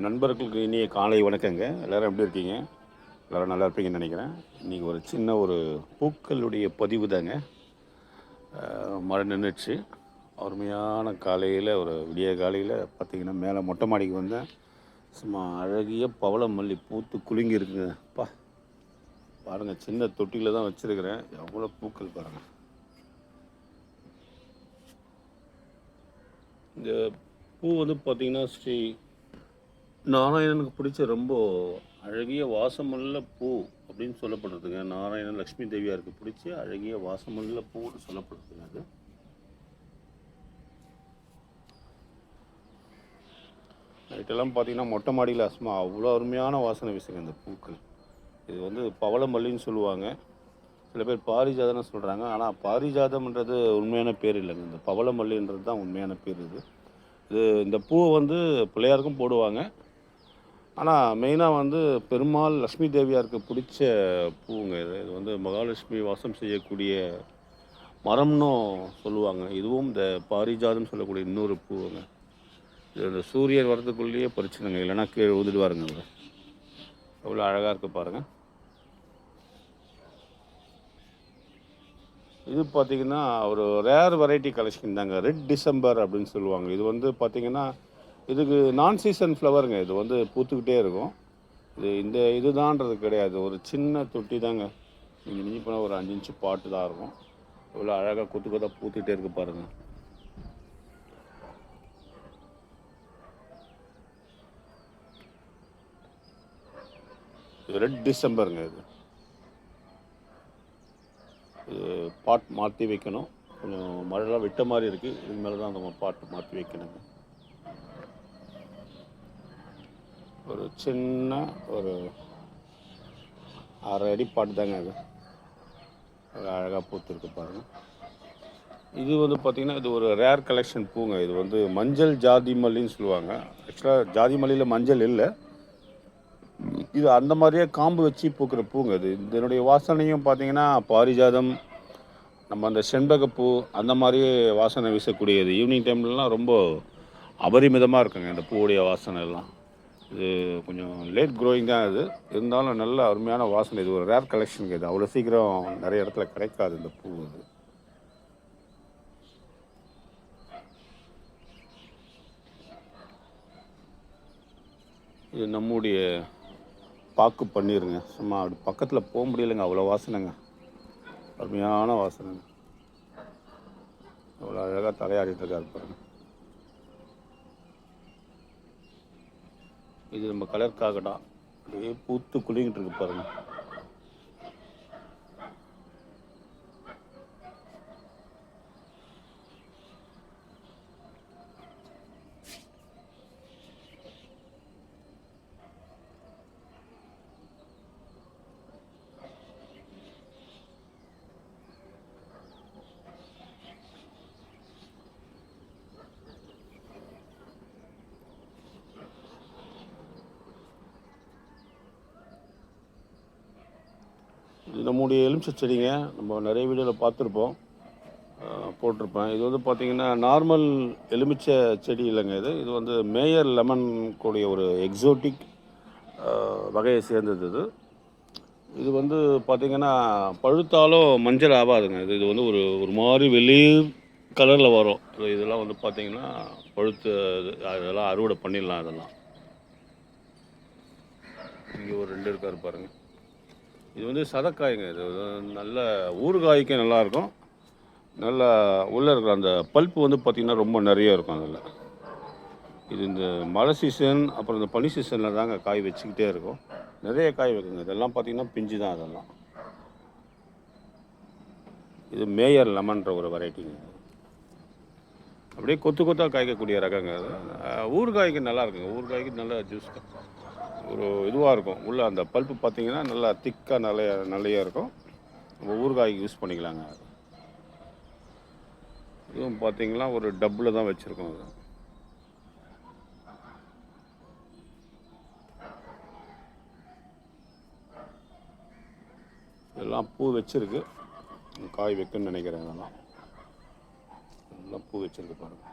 நண்பர்களுக்கு இனிய காலை வணக்கங்க. எல்லோரும் எப்படி இருக்கீங்க? எல்லோரும் நல்லா இருப்பீங்கன்னு நினைக்கிறேன். இன்றைக்கி ஒரு சின்ன ஒரு பூக்களுடைய பதிவு தாங்க. மழை நின்றுச்சு அருமையான காலையில் ஒரு விடிய காலையில் பார்த்தீங்கன்னா மேலே மொட்டை மாடிக்கு வந்தேன். சும்மா அழகிய பவள மல்லி பூத்து குலுங்கி இருக்குங்க. பா பாருங்கள் சின்ன தொட்டியில் தான் வச்சுருக்கிறேன். எவ்வளோ பூக்கள் பாருங்கள் இந்த பூ வந்து பார்த்திங்கன்னா ஸ்ரீ நாராயணனுக்கு பிடிச்ச ரொம்ப அழகிய வாசமுள்ள பூ அப்படின்னு சொல்லப்படுறதுங்க. நாராயணன் லக்ஷ்மி தேவியாருக்கு பிடிச்ச அழகிய வாசமுள்ள பூன்னு சொல்லப்படுறதுங்க அது. நைட்டெல்லாம் பார்த்தீங்கன்னா மொட்டை மாடியில் அஸ்மா அவ்வளோ அருமையான வாசனை வீசுங்க இந்த பூக்கள். இது வந்து பவளமல்லின்னு சொல்லுவாங்க. சில பேர் பாரிஜாதம்னு சொல்கிறாங்க ஆனால் பாரிஜாதம்ன்றது உண்மையான பேர் இல்லைங்க. இந்த பவளமல்லின்றது தான் உண்மையான பேர் இது. இது இந்த பூவை வந்து பிள்ளையாருக்கும் போடுவாங்க. ஆனால் மெயினாக வந்து பெருமாள் லக்ஷ்மி தேவியாருக்கு பிடிச்ச பூங்க இது. இது வந்து மகாலட்சுமி வாசம் செய்யக்கூடிய மரம்னும் சொல்லுவாங்க. இதுவும் இந்த பாரிஜாதம் சொல்லக்கூடிய இன்னொரு பூவுங்க. இது இந்த சூரியன் வரதுக்குள்ளேயே பறிச்சுடுங்க. இல்லைன்னா கீழே ஊதிடுவாருங்க அவர் எவ்வளோ அழகாக இருக்குது பாருங்கள் இது பார்த்திங்கன்னா ஒரு ரேர் வெரைட்டி கலெக்ஷன் தாங்க. ரெட் டிசம்பர் அப்படின்னு சொல்லுவாங்க. இது வந்து பார்த்திங்கன்னா இதுக்கு நான் சீசன் ஃப்ளவருங்க இது வந்து பூத்துக்கிட்டே இருக்கும். இது இந்த இதுதான்றது கிடையாது. ஒரு சின்ன தொட்டி தாங்க நீங்கள் மிஞ்சி போனால் ஒரு அஞ்சு இன்ச்சு பாட்டு தான் இருக்கும். இவ்வளோ அழகாக கொத்து கொத்தா பூத்துக்கிட்டே இருக்கு பாருங்கள் இது ரெட் டிசம்பருங்க இது. இது பாட் மாற்றி வைக்கணும். கொஞ்சம் மழைலாம் விட்ட மாதிரி இருக்குது இது மேலே தான் நம்ம பாட்டு மாற்றி வைக்கணுங்க. ஒரு சின்ன ஒரு அரை அடி பாட்டு தாங்க அது. அது அழகாக பூத்துருக்கு பாருங்கள் இது வந்து பார்த்திங்கன்னா இது ஒரு ரேர் கலெக்ஷன் பூங்க. இது வந்து மஞ்சள் ஜாதி மல்லின்னு சொல்லுவாங்க. ஆக்சுவலாக ஜாதி மல்லியில் மஞ்சள் இல்லை. இது அந்த மாதிரியே காம்பு வச்சு பூக்கிற பூங்க இது இதனுடைய வாசனையும் பார்த்திங்கன்னா பாரிஜாதம் நம்ம அந்த செண்பகப்பூ அந்த மாதிரியே வாசனை வீசக்கூடியது ஈவினிங் டைம்லலாம் ரொம்ப அபரிமிதமாக இருக்குங்க இந்த பூவுடைய வாசனை எல்லாம். இது கொஞ்சம் லேட் க்ரோயிங் தான் இது. இருந்தாலும் நல்ல அருமையான வாசனை. இது ஒரு ரேர் கலெக்ஷனுக்கு இது. அவ்வளோ சீக்கிரம் நிறைய இடத்துல கிடைக்காது இந்த பூ இது. இது நம்முடைய பாக்கு பண்ணிடுங்க சும்மா அப்படி பக்கத்தில் போக முடியலைங்க. அவ்வளோ வாசனைங்க. அருமையான வாசனைங்க. அவ்வளோ அழகாக தலையாடிட்டு இருக்காரு பாருங்க. இது நம்ம கலர் காக்கடா அப்படியே பூத்து குளிங்கிட்டு இருக்கு பாருங்க இது நம்முடைய எலுமிச்சை செடிங்க நம்ம நிறைய வீடியோவில் பார்த்துருப்போம். போட்டிருப்பேன். இது வந்து பார்த்திங்கன்னா நார்மல் எலுமிச்சை செடி இல்லைங்க இது. இது வந்து மேயர் லெமன் கூடிய ஒரு எக்ஸோட்டிக் வகையை சேர்ந்தது இது. இது வந்து பார்த்திங்கன்னா பழுத்தாலும் மஞ்சள் ஆகாதுங்க இது இது வந்து ஒரு ஒரு மாதிரி வெளிர் கலரில் வரும். இதெல்லாம் வந்து பார்த்திங்கன்னா பழுத்து இது- அதெல்லாம் அறுவடை பண்ணிடலாம் இதெல்லாம் இங்கே ஒரு ரெண்டு இருக்காரு பாருங்கள் இது வந்து சதக்காய்ங்க. இது நல்ல ஊறுகாய்க்கு நல்லாயிருக்கும். நல்லா உள்ளே இருக்கிற அந்த பல்ப்பு வந்து பார்த்திங்கன்னா ரொம்ப நிறைய இருக்கும் அதில். இது இந்த மழை சீசன் அப்புறம் இந்த பனி சீசனில் தாங்க காய் வச்சுக்கிட்டே இருக்கும். நிறைய காய் வைக்குங்க இதெல்லாம் பார்த்திங்கன்னா பிஞ்சு தான் அதெல்லாம். இது மேயர் லெமன்ற ஒரு வெரைட்டிங்க அப்படியே கொத்து கொத்தாக காய்க்கக்கூடிய ரகங்க. அது ஊறுகாய்க்கு நல்லா இருக்குங்க. ஊறுகாய்க்கு நல்ல ஜூஸ் ஒரு இதுவாக இருக்கும். உள்ளே அந்த பல்ப்பு பார்த்தீங்கன்னா நல்லா திக்காக நல்ல நல்லையாக இருக்கும். நம்ம ஊறுகாய்க்கு யூஸ் பண்ணிக்கலாங்க. இதுவும் பார்த்தீங்கன்னா ஒரு டப்பில் தான் வச்சுருக்கோம் அது. எல்லாம் பூ வச்சுருக்கு. காய் வைக்குன்னு நினைக்கிறேன் இதெல்லாம். எல்லாம் பூ வச்சுருக்கு பாருங்கள்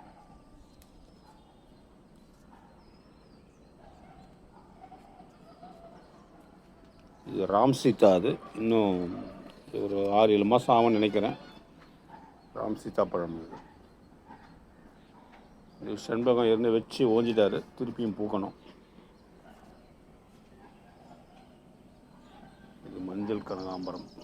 இது ராம் சீதா அது. இன்னும் ஒரு ஆறு ஏழு மாதம் ஆகும்னு நினைக்கிறேன். ராம் சீதா பழம் இது. இது செண்பகம் இருந்து வச்சு ஓஞ்சிட்டாரு. திருப்பியும் பூக்கணும். இது மஞ்சள் கனகாம்பரம்.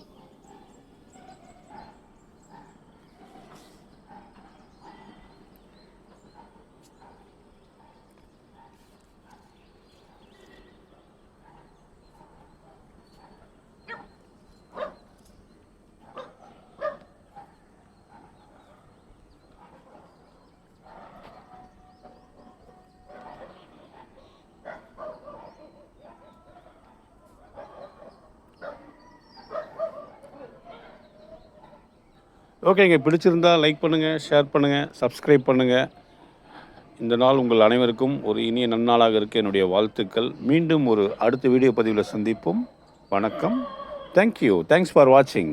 ஓகேங்க பிடிச்சிருந்தா லைக் பண்ணுங்கள் ஷேர் பண்ணுங்கள் சப்ஸ்கிரைப் பண்ணுங்கள் இந்த நாள் உங்கள் அனைவருக்கும் ஒரு இனிய நன்னாளாக இருக்க என்னுடைய வாழ்த்துக்கள். மீண்டும் ஒரு அடுத்த வீடியோ பதிவில் சந்திப்போம். வணக்கம். தேங்க்யூ தேங்க்ஸ் ஃபார் வாட்சிங்